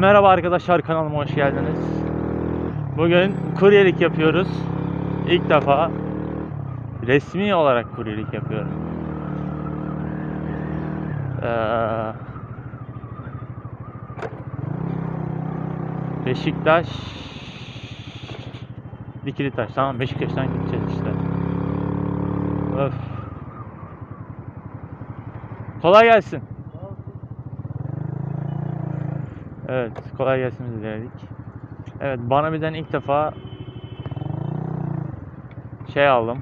Merhaba arkadaşlar kanalıma hoş geldiniz. Bugün kuryelik yapıyoruz. İlk defa resmi olarak kuryelik yapıyorum. Ee, Beşiktaş Dikili taş. Tamam Beşiktaş'tan gideceğiz işte. Öf. Kolay gelsin. Evet, kolay gelsin biz dedik. Evet, bana birden ilk defa şey aldım.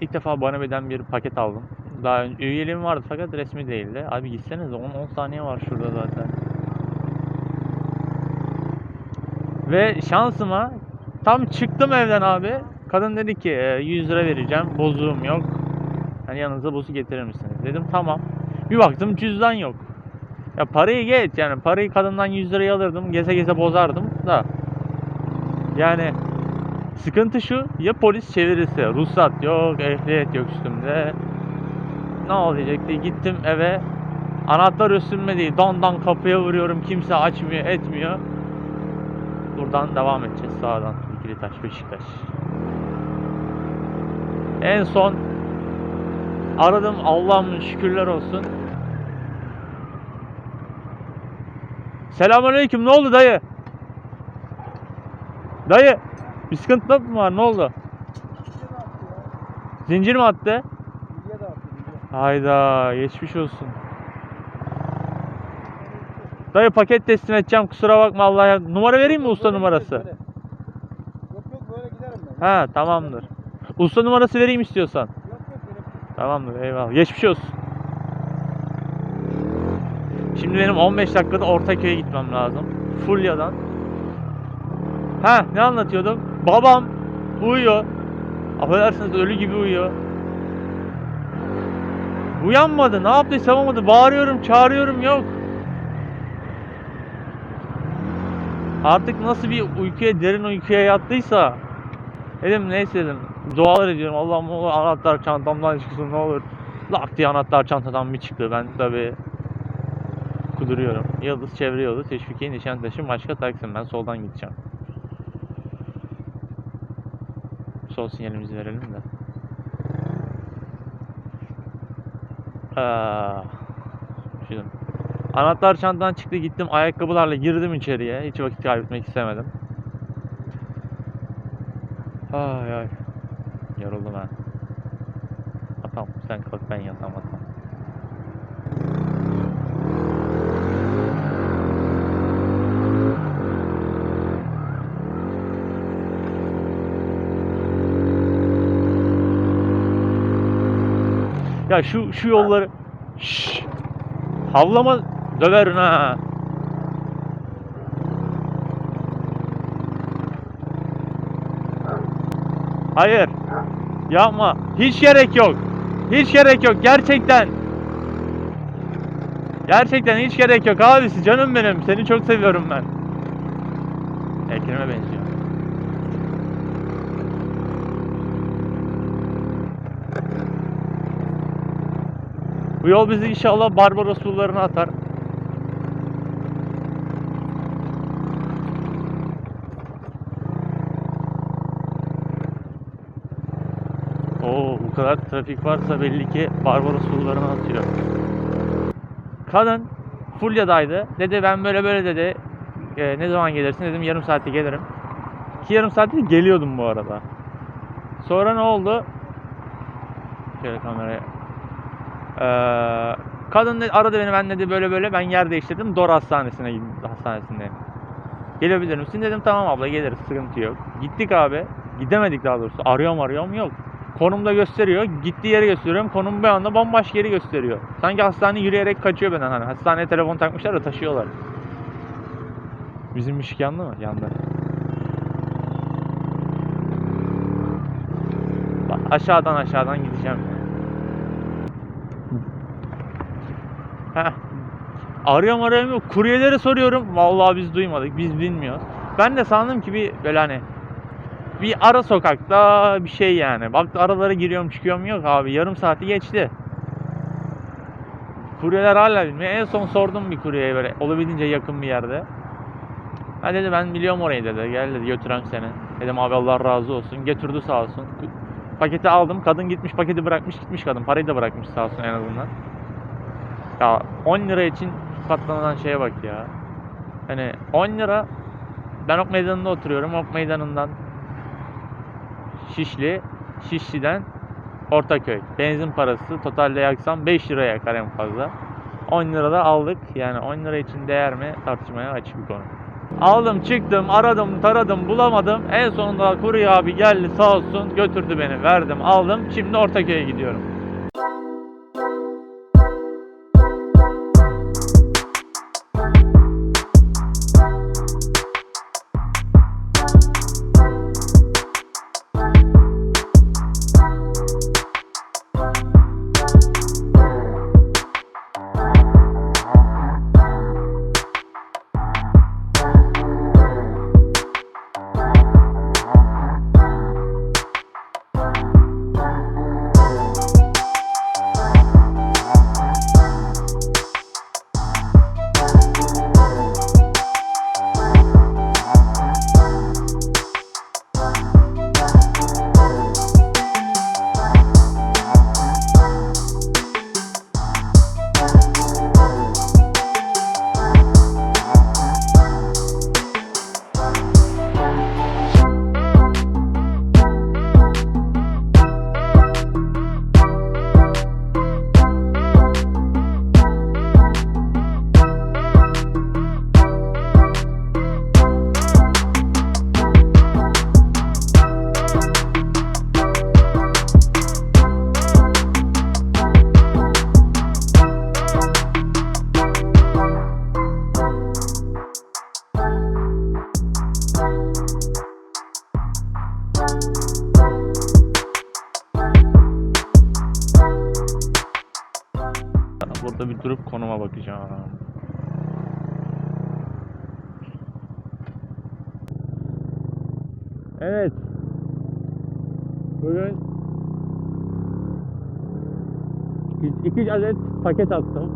İlk defa bana birden bir paket aldım. Daha önce üyeliğim vardı fakat resmi değildi. Abi gitsenize 10 10 saniye var şurada zaten. Ve şansıma tam çıktım evden abi. Kadın dedi ki "E, 100 lira vereceğim. Bozuğum yok. Hani yanınıza bozuk getirir misiniz? Dedim tamam. Bir baktım cüzdan yok. Ya parayı geç yani parayı kadından 100 liraya alırdım geze geze bozardım da. Yani sıkıntı şu ya polis çevirirse ruhsat yok ehliyet yok üstümde. Ne olacaktı? Gittim eve anahtar üstümde değil don don kapıya vuruyorum kimse açmıyor etmiyor. Buradan devam edeceğiz sağdan ikili taş Beşiktaş. En son aradım Allah'ım şükürler olsun Selamünaleyküm. Ne oldu dayı? Dayı, bir sıkıntı mı var? Ne oldu? Zincir mi attı? Hayda, geçmiş olsun. Dayı paket teslim edeceğim. Kusura bakma Allah ya. Numara vereyim mi usta numarası? Yok yok böyle giderim ben. Ha, tamamdır. Usta numarası vereyim istiyorsan. Yok yok. Tamamdır, eyvallah. Geçmiş olsun. Şimdi benim 15 dakikada Ortaköy'e gitmem lazım. Fulya'dan. Ha, ne anlatıyordum? Babam uyuyor. Affedersiniz ölü gibi uyuyor. Uyanmadı. Ne yaptıysa yapamadı. Bağırıyorum, çağırıyorum yok. Artık nasıl bir uykuya, derin uykuya yattıysa dedim neyse dedim. Dualar ediyorum. Allah'ım anahtar çantamdan çıksın ne olur. Lak diye anahtar çantadan bir çıktı. Ben tabi kuduruyorum. Yıldız çevre yolu, Teşvikiye, Nişantaşı, başka Taksim. Ben soldan gideceğim. Sol sinyalimizi verelim de. Aa. Anahtar çantadan çıktı gittim ayakkabılarla girdim içeriye. Hiç vakit kaybetmek istemedim. Ay ay. Yoruldum ha. Atam sen kalk ben yatam atam. Ya şu şu yolları Şşş. Havlama döverin ha. Hayır. Yapma. Hiç gerek yok. Hiç gerek yok gerçekten. Gerçekten hiç gerek yok abisi canım benim. Seni çok seviyorum ben. Ekrem'e benziyor. Bu yol bizi inşallah Barbaros sularına atar. Oo, bu kadar trafik varsa belli ki Barbaros sularına atıyor. Kadın Fulya'daydı. Dedi ben böyle böyle dedi. "E, ne zaman gelirsin dedim yarım saatte gelirim. Ki yarım saatte geliyordum bu arada. Sonra ne oldu? Şöyle kameraya ee, kadın dedi, aradı beni ben dedi böyle böyle ben yer değiştirdim Dor hastanesine hastanesindeyim. Gelebilir misin dedim tamam abla geliriz sıkıntı yok. Gittik abi gidemedik daha doğrusu arıyorum arıyorum yok. Konumda gösteriyor gittiği yeri gösteriyorum konum bir anda bambaşka yeri gösteriyor. Sanki hastane yürüyerek kaçıyor benden hani hastaneye telefon takmışlar da taşıyorlar. Bizim ışık yandı mı? Yandı. Bak, Aşağıdan aşağıdan gideceğim. Arıyorum arıyorum. Kuryelere soruyorum. Vallahi biz duymadık. Biz bilmiyoruz. Ben de sandım ki bir böyle hani bir ara sokakta bir şey yani. Bak aralara giriyorum çıkıyorum yok abi. Yarım saati geçti. Kuryeler hala bilmiyor. En son sordum bir kuryeye böyle olabildiğince yakın bir yerde. Ha dedi ben biliyorum orayı dedi. Gel dedi götürem seni. Dedim abi Allah razı olsun. Götürdü sağ olsun. Paketi aldım. Kadın gitmiş paketi bırakmış gitmiş kadın. Parayı da bırakmış sağ olsun en azından. Ya 10 lira için katlanan şeye bak ya. Hani 10 lira ben Ok Meydanı'nda oturuyorum. Ok Meydanı'ndan Şişli, Şişli'den Ortaköy. Benzin parası totalde yaksam 5 liraya yakar en fazla. 10 lirada aldık. Yani 10 lira için değer mi tartışmaya açık bir konu. Aldım çıktım aradım taradım bulamadım. En sonunda kurye abi geldi sağ olsun götürdü beni verdim aldım. Şimdi Ortaköy'e gidiyorum. Evet. Bugün iki- adet paket attım.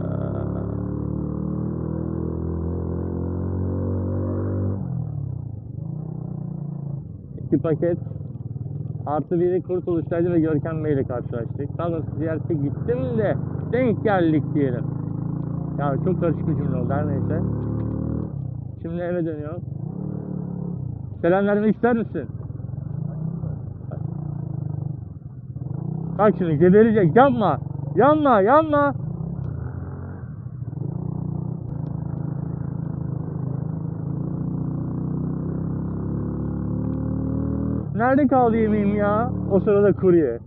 Ee, İki paket Artı biri kurtuluştaydı ve Görkem Bey ile karşılaştık. Daha doğrusu ziyarete gittim de denk geldik diyelim. Ya çok karışık bir cümle oldu her neyse. Şimdi eve dönüyorum. Selam vermek ister misin? Bak şimdi geberecek. Yanma. Yanma. Yanma. Nerede kaldı yemeğim ya? O sırada kurye.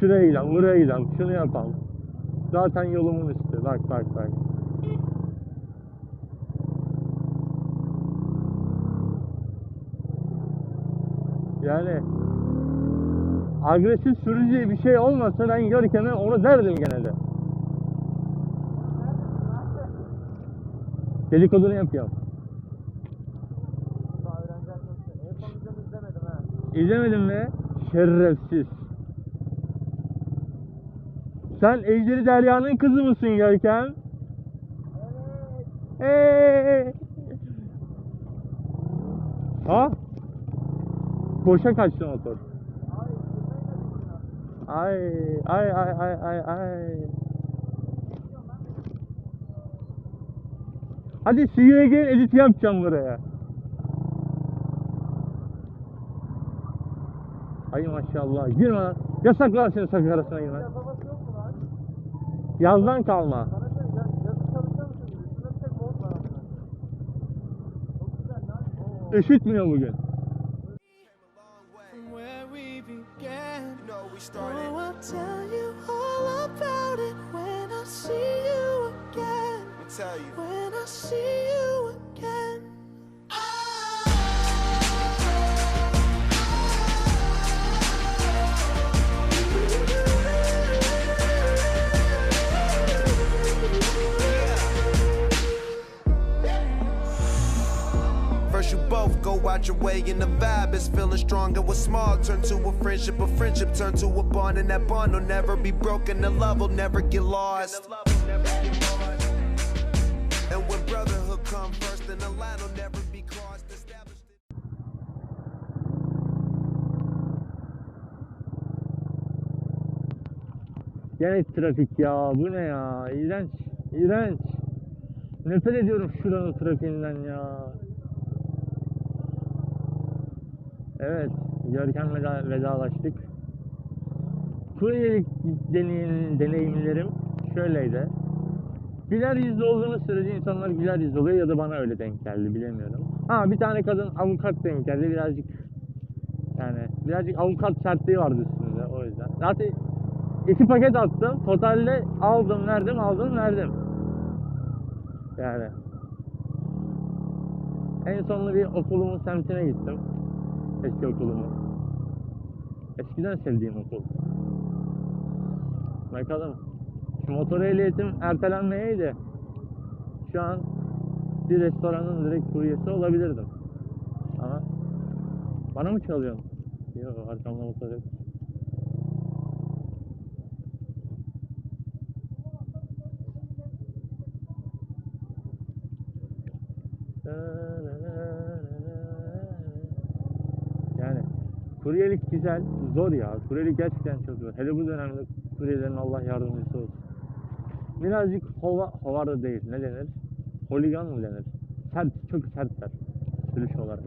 Şurayla, burayla, şunu yapalım. Zaten yolumun üstü. Bak bak bak. Yani agresif sürücü bir şey olmasa ben Görkem'e onu derdim gene de. Dedikodunu yapıyorum. İzlemedim mi? Şerefsiz. Sen Ejderi Derya'nın kızı mısın Görkem? Hey! Ha? Boşa kaçtı motor. Ay ay ay ay ay ay. Hadi you again edit yapacağım buraya. Ay maşallah. Girme lan. Yasaklar seni sakın arasına girme. Lan? Yazdan kalma. Bana göre we started. Oh, I'll tell you all about it when I see you again. Me tell you. When I see you your your way, and the vibe is feeling strong. And what's small turn to a friendship, a friendship turn to a bond, and that bond will never be broken. The love will never get lost. And when brotherhood come first, then the line will never be crossed. Established. Trafik ya. Bu ne ya? İğrenç. İğrenç. Nefret ediyorum şuranın trafiğinden ya. Evet. Görkem veda, vedalaştık. Kuryelik deneyim, deneyimlerim şöyleydi. Güler yüzlü olduğunuz sürece insanlar güler yüzlü oluyor ya da bana öyle denk geldi bilemiyorum. Ha bir tane kadın avukat denk geldi birazcık yani birazcık avukat sertliği vardı üstünde o yüzden. Zaten iki paket attım. Totalde aldım verdim aldım verdim. Yani. En sonunda bir okulumun semtine gittim. Eski okulumu. Eskiden sevdiğim okul. Bakalım. Şu motor ehliyetim ertelenmeyeydi. Şu an bir restoranın direkt kuryesi olabilirdim. Ama bana mı çalıyorsun? Yok arkamda motor yok. Yani kuryelik güzel, zor ya. Kuryelik gerçekten çok zor. Hele bu dönemde kuryelerin Allah yardımcısı olsun. Birazcık hova, hovarda değil. Ne denir? Holigan mı denir? Sert, çok sertler. Sürüş olarak.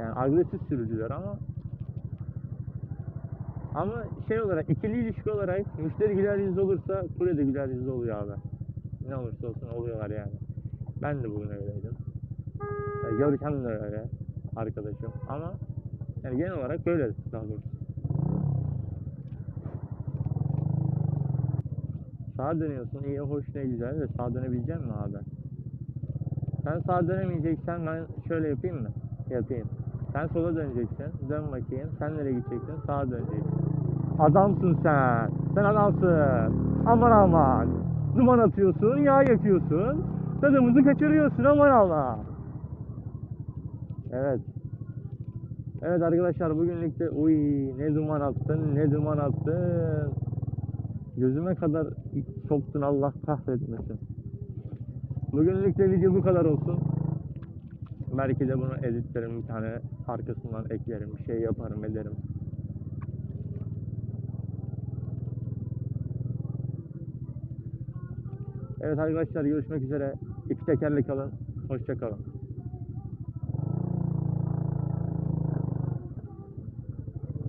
Yani agresif sürücüler ama ama şey olarak ikili ilişki olarak müşteri güler yüzlü olursa kurye de güler yüzlü oluyor abi. Ne olursa olsun oluyorlar yani. Ben de bugün öyleydim. Yani Görkem de öyle arkadaşım ama yani genel olarak böyle daha doğrusu. Sağa dönüyorsun iyi hoş ne güzel de sağa dönebilecek mi abi? Sen sağa dönemeyeceksen ben şöyle yapayım mı? Yapayım. Sen sola döneceksin. Dön bakayım. Sen nereye gideceksin? Sağa döneceksin. Adamsın sen. Sen adamsın. Aman aman. Duman atıyorsun, yağ yakıyorsun. Tadımızı kaçırıyorsun aman Allah. Evet. Evet arkadaşlar bugünlük de uy ne duman attın ne duman attın. Gözüme kadar soktun Allah kahretmesin. Bugünlük de video bu kadar olsun. Belki de bunu editlerim bir tane arkasından eklerim bir şey yaparım ederim. Evet arkadaşlar görüşmek üzere. İki tekerle kalın. Hoşça kalın.